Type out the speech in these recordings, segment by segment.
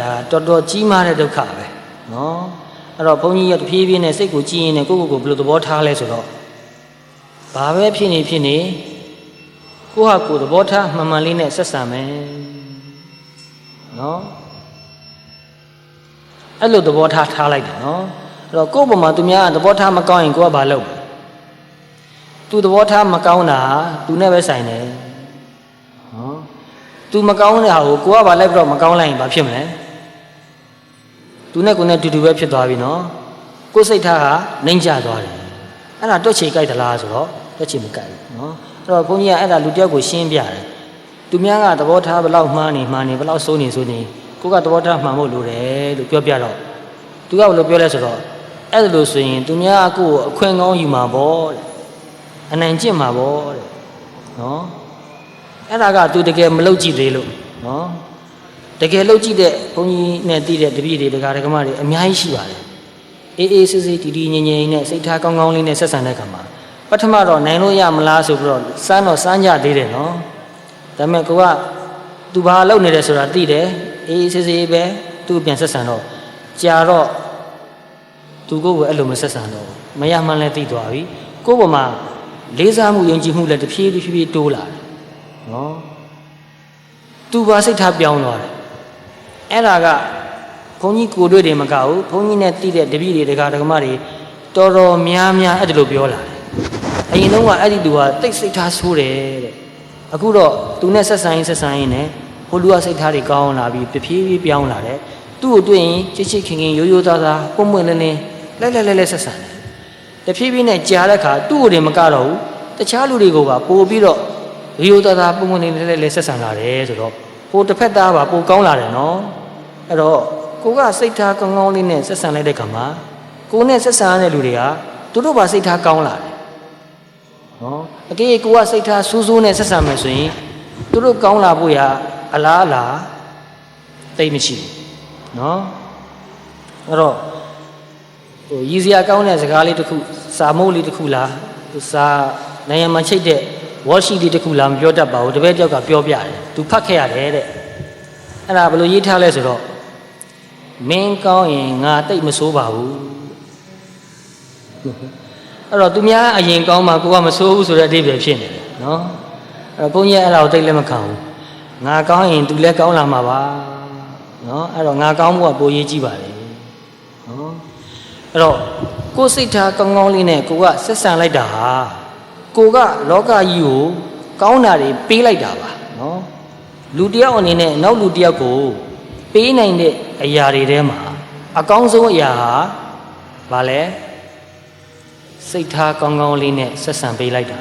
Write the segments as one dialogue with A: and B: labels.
A: ဒါတော်တော်ကြီးမားတဲ့ဒုက္ခပဲနော်အဲ့တော့ဘုန်းကြီးရတဖြည်းဖြည်းနဲ့စိတ်ကိုကြည်ရင်လည်းကိုယ့်ကိုယ်ကိုဘယ်လိုသဘောထားလဲဆိုတော့ဘာပဲဖြစ်နေဖြစ်နေကိုယ့်ဟာကိုယ်သဘောထားမှန်မှန်လေးနဲ့ဆက်ဆံမယ်နော်အဲ့လိုသဘောထားထားလိုက်တယ်နော်အဲ့တော့ကိုယ့်ပုံမှာသူများကသဘောထားမကောင်းရင်ကိုယ်ကဘာလုပ်လဲသူသဘောထားမကောင်းတာသူနဲ့ပဲဆိုင်တယ်နော် तू မကောင်းတဲ့ဟာကိုကိုကဘာလိုက်ပြီးတော့မကောင်းလိုက်ရင်ဘာဖြစ်မလဲ तू နဲ့ကိုယ်နဲ့တူတူပဲဖြစ်သွားပြီနော်ကိုယ်စိတ်ထားကနှိမ့်ချသွားတယ်အဲ့ဒါတွက်ချေကြိုက်သလားဆိုတော့တွက်ချေမကြိုက်ဘူးနော်အဲ့တော့ဘုန်းကြီးကအဲ့ဒါလူတစ်ယောက်ကိုရှင်းပြတယ်သူများကသဘောထားဘယ်လောက်မှားနေမှားနေဘယ်လောက်စိုးနေစိုးနေကိုကသဘောထားမှန်ဖို့လိုတယ်လို့ပြောပြတော့ तू ကဘယ်လိုပြောလဲဆိုတော့အဲ့ဒါလို့ဆိုရင်သူများကကိုယ်ကိုအခွင့်ကောင်းယူမှာပေါ့တဲ့အနိုင်ကျင့်မှာပေါ့တဲ့နော်အဲ့ဒါကသူတကယ်မလုပ်ကြည့်သေးလို့နော် တကယ်လုပ်ကြည့်တဲ့ဘုန်းကြီးနဲ့တည်တဲ့တပည့်တွေတရားဓမ္မတွေအများကြီးရှိပါတယ်အေးအေးဆေးဆေးတီတီငြိမ်ငြိမ်နဲ့စိတ်ထားကောင်းကောင်းလေးနဲ့ဆက်ဆံတဲ့ခါမှာပထမတော့နိုင်လို့ရမလားဆိုပြီးတော့စမ်းတော့စမ်းကြသေးတယ်နော်ဒါပေမဲ့ကိုကသူဘာလုပ်နေတယ်ဆိုတာသိတယ်အေးအေးဆေးဆေးပဲသူ့ပြန်ဆက်ဆံတော့ကြာတော့သူကိုယ်ကအဲ့လိုမဆက်ဆံတော့ဘူးမရမှန်းလဲသိသွားပြီကိုယ့်ဘုံမှာလေးစားမှုယုံကြည်မှုလည်းတစ်ဖြည်းဖြည်းဖြည်းတိုးလာတယ်နော်သူပါစိတ်ထားပြောင်းသွားတယ် အဲ့ဒါကဘုန်းကြီးကိုယ်တွေ့တယ်မကဘူးဘုန်းကြီးနဲ့တိတဲ့တပည့်တွေဒကာဒကမတွေတော်တော်များများအဲ့ဒါလိုပြောလာတယ်အရင်တုန်းကအဲ့ဒီသူကတိတ်စိတ်ထားဆိုးတယ်တဲ့အခုတော့သူနဲ့ဆက်ဆံရင်ဆက်ဆံရင်လည်းဟိုလူကစိတ်ထားတွေကောင်းလာပြီးတဖြည်းဖြည်းပြောင်းလာတယ်သူ့ကိုတွေ့ရင်ချစ်ချစ်ခင်ခင်ရိုးရိုးသားသားပုံမှန်လင်းလင်းလဲလဲလဲလဲဆက်ဆံတယ်တဖြည်းဖြည်းနဲ့ကြားတဲ့အခါသူ့ကိုယ်တည်းမကတော့ဘူးတခြားလူတွေကိုပါပို့ပြီးတော့ရီယိုသားသားပုံမှန်နေလဲလဲဆက်ဆံလာတယ်ဆိုတော့ ပိုတစ်ဖက်သားပါပိုကောင်းလာတယ်နော်အဲ့တော့ကိုကစိတ်ထားကောင်းကောင်းလေးနဲ့ဆက်ဆံလိုက်တဲ့ခါမှာကိုနဲ့ဆက်ဆံရတဲ့လူတွေကသူတို့ပါစိတ်ထားကောင်းလာတယ်နော်အကေကိုကစိတ်ထားစူးစူးနဲ့ဆက်ဆံမယ်ဆိုရင်သူတို့ကောင်းလာဖို့ရအလားအလာတိတ်မရှိဘူးနော်အဲ့တော့ဟိုရည်စရာကောင်းတဲ့စကားလေးတစ်ခုစာမုတ်လေးတစ်ခုလားစာနိုင်ရမှာချိတ်တဲ့ ဝါရှိလေးတစ်ခုလာမပြောတတ်ပါဘူးတပည့်တယောက်ကပြောပြတယ်သူဖတ်ခဲ့ရတယ်တဲ့အဲ့ဒါဘယ်လိုရေးထားလဲဆိုတော့မင်းကောင်းရင်ငါတိတ်မဆိုးပါဘူးအဲ့တော့သူများအရင်ကောင်းမှကိုကမဆိုးဘူးဆိုတဲ့အဓိပ္ပာယ်ဖြစ်နေတယ်နော်အဲ့တော့ဘုန်းကြီးအဲ့ဒါကိုတိတ်လည်းမခံဘူးငါကောင်းရင်သူလည်းကောင်းလာမှာပါနော်အဲ့တော့ငါကောင်းမှုကပိုရေးကြည့်ပါလေနော်အဲ့တော့ကိုယ်စိတ်ထားကောင်းကောင်းလေးနဲ့ကိုကဆက်ဆံလိုက်တာဟာ ကိုကလောကကြီးကိုကောင်းတာတွေပေးလိုက်တာပါနော်လူတယောက်အနေနဲ့နောက်လူတယောက်ကိုပေးနိုင်တဲ့အရာတွေထဲမှာအကောင်းဆုံးအရာဟာဘာလဲစိတ်ထားကောင်းကောင်းလေးနဲ့ဆက်ဆံပေးလိုက်တာ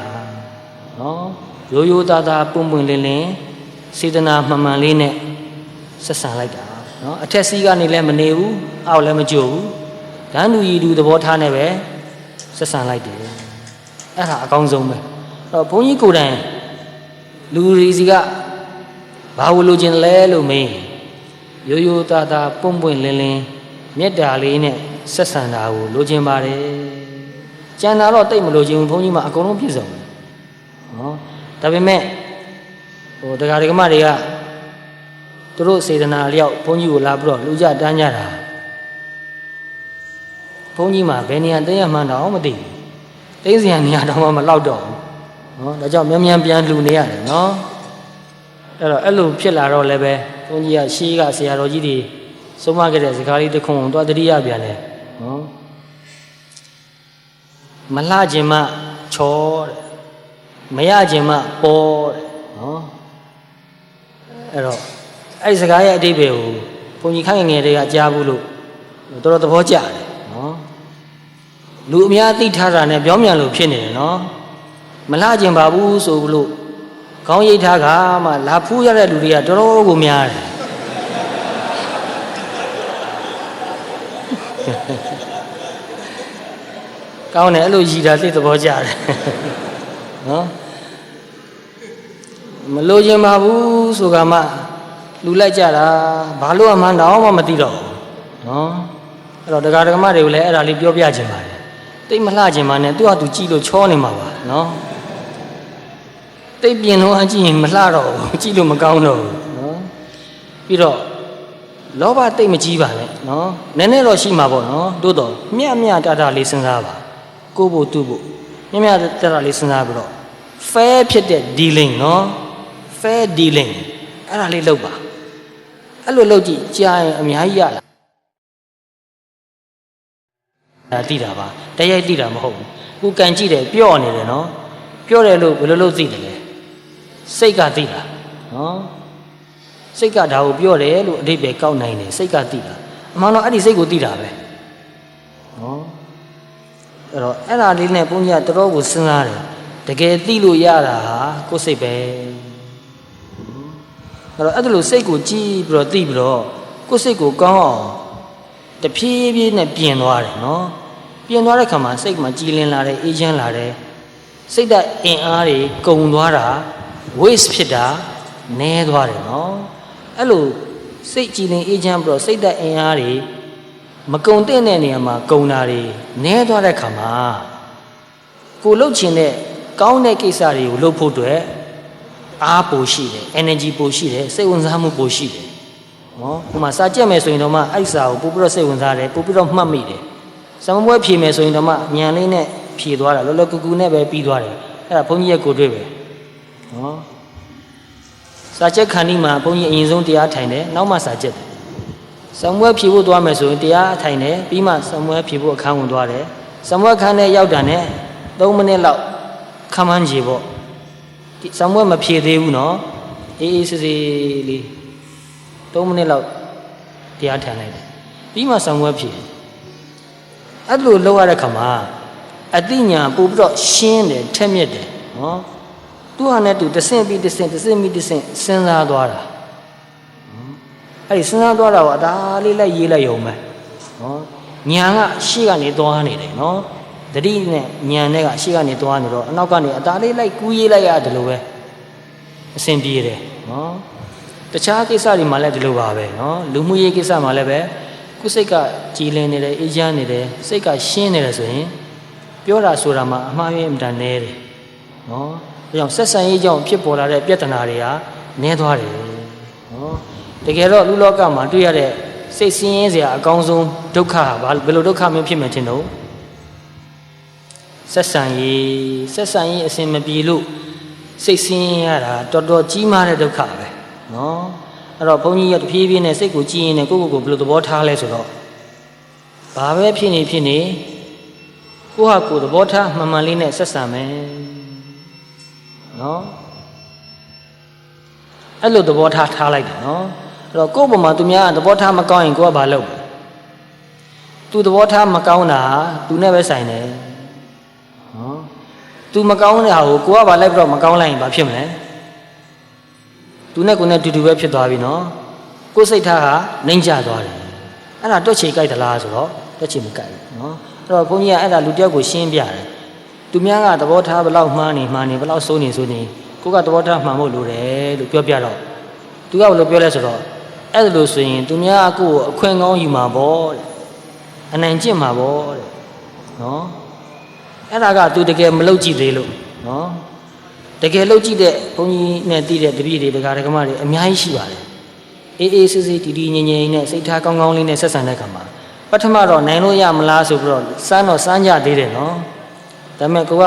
A: နော်ရိုးရိုးသားသားပွင့်ပွင့်လင်းလင်းစေတနာမှန်မှန်လေးနဲ့ဆက်ဆံလိုက်တာနော်အထက်စီးကနေလည်းမနေဘူးအောက်လည်းမကြိုဘူးဓာန်လူရီလူသဘောထားနဲ့ပဲဆက်ဆံလိုက်တယ် အဲ့ဒါအကောင်းဆုံးပဲအဲ့တော့ဘုန်းကြီးကိုယ်တိုင်လူရီစီကဘာဝလိုချင်လဲလို့မေးရိုးရိုးသားသားပွန့်ပွန့်လင်းလင်းမေတ္တာလေးနဲ့ဆက်ဆံတာကိုလိုချင်ပါတယ်ကျန်တာတော့တိတ်မလိုချင်ဘူးဘုန်းကြီးမှအကုန်လုံးပြည့်စုံတယ်နော်ဒါပေမဲ့ဟိုတရားဓမ္မတွေကသူတို့စေတနာလျောက်ဘုန်းကြီးကိုလာပြီးတော့လူကြတန်းကြတာဘုန်းကြီးမှဘယ်နေရာတည့်ရမှန်းတော့မသိဘူး တိတ်စရာနေရာတော့မှမလောက်တော့ဘူးနော်ဒါကြောင့်မြန်မြန်ပြန်လှူနေရတယ်နော်အဲ့တော့အဲ့လိုဖြစ်လာတော့လည်းပဲဘုန်းကြီးကရှေးကဆရာတော်ကြီးတွေဆုံးမခဲ့တဲ့စကားလေးတစ်ခုကိုတော့တတိယပြန်တယ်နော်မလှခြင်းမှချောတဲ့မရခြင်းမှပေါ်တဲ့နော်အဲ့တော့အဲ့ဒီစကားရဲ့အတိတ်ပဲကိုဘုန်းကြီးခိုင်ငယ်တွေကကြားဘူးလို့တော်တော်သဘောကျတယ်နော် လူအများသိထားတာနဲ့ပြောင်းပြန်လို့ဖြစ်နေတယ်နော်မလှကျင်ပါဘူးဆိုလို့ခေါင်းရိပ်ထားကမှလာဖူးရတဲ့လူတွေကတော်တော်ကိုများတယ်ကောင်းတယ်အဲ့လိုရည်တာသိသဘောကျတယ်နော်မလို့ကျင်ပါဘူးဆိုကမှလူလိုက်ကြတာဘာလို့အမှန်းတော့မှမသိတော့ဘူးနော်အဲ့တော့တရားဓမ္မတွေကိုလည်းအဲ့ဒါလေးပြောပြခြင်းပါတယ် တိတ်မလှခြင်းပါနဲ့သူ့ဟာသူကြည့်လို့ချောနေမှာပါနော်တိတ်ပြင်လို့အကြည့်ရင်မလှတော့ဘူးကြည့်လို့မကောင်းတော့ဘူးနော်ပြီးတော့လောဘတိတ်မကြီးပါနဲ့နော်နည်းနည်းတော့ရှိမှာပေါ့နော်တိုးတော့မြတ်မြတ်တတလေးစဉ်းစားပါကိုဖို့သူ့ဖို့မြတ်မြတ်တတလေးစဉ်းစားပြီးတော့ fair ဖြစ်တဲ့ dealing နော် fair dealing အဲ့ဒါလေးလုပ်ပါအဲ့လိုလုပ်ကြည့်ကြားရင်အများကြီးရလာ ဒါသိတာပါတရိုက်သိတာမဟုတ်ဘူးခုကန်ကြည့်တယ်ပြော့နေတယ်နော်ပြော့တယ်လို့ဘယ်လိုလုပ်သိတယ်လဲစိတ်ကသိတာနော်စိတ်ကဒါကိုပြော့တယ်လို့အဓိပ္ပာယ်ကောက်နိုင်တယ်စိတ်ကသိတာအမှန်တော့အဲ့ဒီစိတ်ကိုသိတာပဲနော်အဲ့တော့အဲ့ဒါလေးနဲ့ဘုန်းကြီးကတော်တော်ကိုစဉ်းစားတယ်တကယ်သိလို့ရတာဟာကိုယ်စိတ်ပဲအဲ့တော့အဲ့ဒါလို့စိတ်ကိုကြည့်ပြီးတော့သိပြီးတော့ကိုယ်စိတ်ကိုကောင်းအောင်တဖြည်းဖြည်းနဲ့ပြင်သွားတယ်နော် ပြင်သွားတဲ့ခါမှာစိတ်မှာကြည်လင်လာတယ်အေးချမ်းလာတယ်စိတ်ဓာတ်အင်အားတွေကုန်သွားတာ waste ဖြစ်တာနည်းသွားတယ်နော်အဲ့လိုစိတ်ကြည်လင်အေးချမ်းပြီးတော့စိတ်ဓာတ်အင်အားတွေမကုန်တဲ့နေရာမှာကုန်တာတွေနည်းသွားတဲ့ခါမှာကိုလှုပ်ချင်တဲ့ကောင်းတဲ့ကိစ္စတွေကိုလုပ်ဖို့အတွက်အားပိုရှိတယ် energy ပိုရှိတယ်စိတ်ဝင်စားမှုပိုရှိတယ်နော်ဟိုမှာစာကြက်မယ်ဆိုရင်တော့မှအဲ့ဒီစာကိုပို့ပြီးတော့စိတ်ဝင်စားတယ်ပို့ပြီးတော့မှတ်မိတယ် စမပွဲဖြေမယ်ဆိုရင်တော့မှညံလေးနဲ့ဖြေသွားတာလောလောကူကူနဲ့ပဲပြီးသွားတယ်အဲ့ဒါဘုန်းကြီးရဲ့ကိုယ်တွေ့ပဲနော်စာကြက်ခန္ဒီမှာဘုန်းကြီးအရင်ဆုံးတရားထိုင်တယ်နောက်မှစာကြက်တယ်စမပွဲဖြေဖို့သွားမယ်ဆိုရင်တရားထိုင်တယ်ပြီးမှစမပွဲဖြေဖို့အခန်းဝင်သွားတယ်စမပွဲခန်းနဲ့ရောက်တာနဲ့3မိနစ်လောက်ခမ်းမှန်းကြည့်ပေါ့ဒီစမပွဲမဖြေသေးဘူးနော်အေးအေးဆေးဆေးလေး3မိနစ်လောက်တရားထိုင်လိုက်တယ်ပြီးမှစမပွဲဖြေတယ် အဲ့လိုလောက်ရတဲ့ခါမှာအတိညာပို့ပြီးတော့ရှင်းတယ်ထက်မြက်တယ်နော်သူဟာနဲ့သူတဆင့်ပြီးတဆင့်တဆင့်ပြီးတဆင့်စဉ်းစားသွားတာအဲ့ဒီစဉ်းစားသွားတာကိုအသာလေးလိုက်ရေးလိုက်ရုံပဲနော်ညာကရှေ့ကနေသွားနေတယ်နော်တတိနဲ့ညာနဲ့ကရှေ့ကနေသွားနေတော့အနောက်ကနေအသာလေးလိုက်ကူးရေးလိုက်ရတယ်လို့ပဲအဆင်ပြေတယ်နော်တခြားကိစ္စတွေမှာလည်းဒီလိုပါပဲနော်လူမှုရေးကိစ္စမှာလည်းပဲ ကိုယ်စိတ်ကကြည်လင်နေတယ်အေးချမ်းနေတယ်စိတ်ကရှင်းနေတယ်ဆိုရင်ပြောတာဆိုတာမှာအမှားရင်းအတန်နေတယ်နော်ဒါကြောင့်ဆက်ဆံရေးကြောင့်ဖြစ်ပေါ်လာတဲ့ပြဿနာတွေကနည်းသွားတယ်နော်တကယ်တော့လူလောကမှာတွေ့ရတဲ့စိတ်ဆင်းရဲစရာအကောင်းဆုံးဒုက္ခဟာဘာဘယ်လိုဒုက္ခမျိုးဖြစ်မှထင်တော့ဆက်ဆံရေးဆက်ဆံရေးအဆင်မပြေလို့စိတ်ဆင်းရဲရတာတော်တော်ကြီးမားတဲ့ဒုက္ခပဲနော် အဲ့တော့ဘုန်းကြီးကတဖြည်းဖြည်းနဲ့စိတ်ကိုကြည်ရင်လည်းကိုယ့်ကိုယ်ကိုဘယ်လိုသဘောထားလဲဆိုတော့ဘာပဲဖြစ်နေဖြစ်နေကိုယ့်ဟာကိုယ်သဘောထားမှန်မှန်လေးနဲ့ဆက်ဆံမယ်နော်အဲ့လိုသဘောထားထားလိုက်တယ်နော်အဲ့တော့ကိုယ့်ဘုံမှာသူများသဘောထားမကောင်းရင်ကိုယ်ကဘာလုပ်လဲသူသဘောထားမကောင်းတာသူနဲ့ပဲဆိုင်တယ်နော်သူမကောင်းတဲ့ဟာကိုကိုယ်ကဘာလိုက်ပြီးတော့မကောင်းလိုက်ရင်ဘာဖြစ်မလဲ သူနဲ့ကိုယ်နဲ့တူတူပဲဖြစ်သွားပြီနော်ကိုယ်စိတ်ထားဟာနှိမ့်ကျသွားတယ်အဲ့ဒါတွက်ချေကြိုက်သလားဆိုတော့တွက်ချေမကြိုက်ဘူးနော်အဲ့တော့ဘုန်းကြီးကအဲ့ဒါလူတယောက်ကိုရှင်းပြတယ်သူများကသဘောထားဘယ်လောက်မှားနေမှားနေဘယ်လောက်စိုးနေစိုးနေကိုကသဘောထားမှန်ဖို့လိုတယ်လို့ပြောပြတော့သူကဘယ်လိုပြောလဲဆိုတော့အဲ့ဒါလို့ဆိုရင်သူများကကိုယ်ကိုအခွင့်ကောင်းယူမှာပေါ့တဲ့အနိုင်ကျင့်မှာပေါ့တဲ့နော်အဲ့ဒါကသူတကယ်မလုပ်ကြည့်သေးလို့နော် တကယ်လုပ်ကြည့်တဲ့ဘုန်းကြီးနဲ့တည်တဲ့တပည့်တွေတရားဓမ္မတွေအများကြီးရှိပါတယ်အေးအေးဆေးဆေးတည်တည်ငြိမ်ငြိမ်နဲ့စိတ်ထားကောင်းကောင်းလေးနဲ့ဆက်ဆံတဲ့ခါမှာပထမတော့နိုင်လို့ရမလားဆိုပြီးတော့စမ်းတော့စမ်းကြသေးတယ်နော်ဒါပေမဲ့ကိုက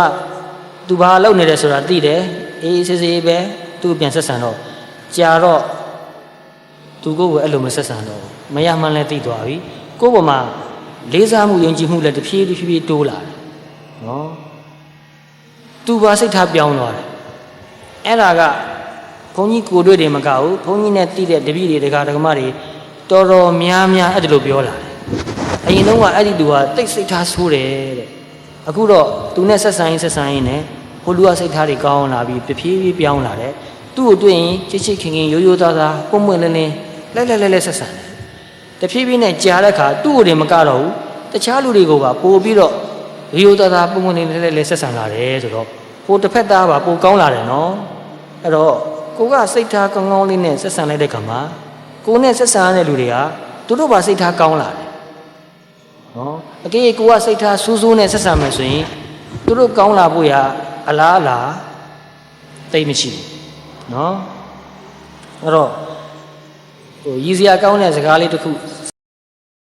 A: သူဘာလုပ်နေတယ်ဆိုတာသိတယ်အေးအေးဆေးဆေးပဲသူ့ပြန်ဆက်ဆံတော့ကြာတော့သူကိုယ်ကိုအဲ့လိုမဆက်ဆံတော့မရမှန်းလဲသိသွားပြီကိုယ့်ပေါ်မှာလေးစားမှုယုံကြည်မှုလည်းတဖြည်းဖြည်းဖြည်းတိုးလာတယ်နော်သူဘာစိတ်ထားပြောင်းသွားတယ် အဲ့ဒါကဘုန်းကြီးကိုတွေ့တယ်မကဘူးဘုန်းကြီးနဲ့တိတဲ့တပည့်တွေတကာဒကမတွေတော်တော်များများအဲ့ဒါလိုပြောလာတယ်အရင်တော့ကအဲ့ဒီသူကတိတ်စိတ်ထားဆိုးတယ်တဲ့အခုတော့သူနဲ့ဆက်ဆံရင်ဆက်ဆံရင်နဲ့ဟိုလူကစိတ်ထားတွေကောင်းလာပြီးတဖြည်းဖြည်းပြောင်းလာတယ်သူ့ကိုတွေ့ရင်ချစ်ချစ်ခင်ခင်ရိုးရိုးသားသားပုံမှန်လင်းလင်းလဲလဲလဲလဲဆက်ဆံတယ်တဖြည်းဖြည်းနဲ့ကြားတဲ့အခါသူ့ကိုယ်တွေမကတော့ဘူးတခြားလူတွေကိုပါပို့ပြီးတော့ရိုးရိုးသားသားပုံမှန်လင်းလင်းလဲလဲဆက်ဆံလာတယ်ဆိုတော့ဟိုတစ်ဖက်သားပါပိုကောင်းလာတယ်နော် အဲ့တော့ကိုကစိတ်ထားကောင်းကောင်းလေးနဲ့ဆက်ဆံလိုက်တဲ့ခါမှာကိုနဲ့ဆက်ဆံရတဲ့လူတွေကသူတို့ပါစိတ်ထားကောင်းလာတယ်နော်အကေကိုကစိတ်ထားစူးစူးနဲ့ဆက်ဆံမယ်ဆိုရင်သူတို့ကောင်းလာဖို့ရအလားအလာတိတ်မရှိဘူးနော်အဲ့တော့ဟိုရည်စရာကောင်းတဲ့စကားလေးတစ်ခု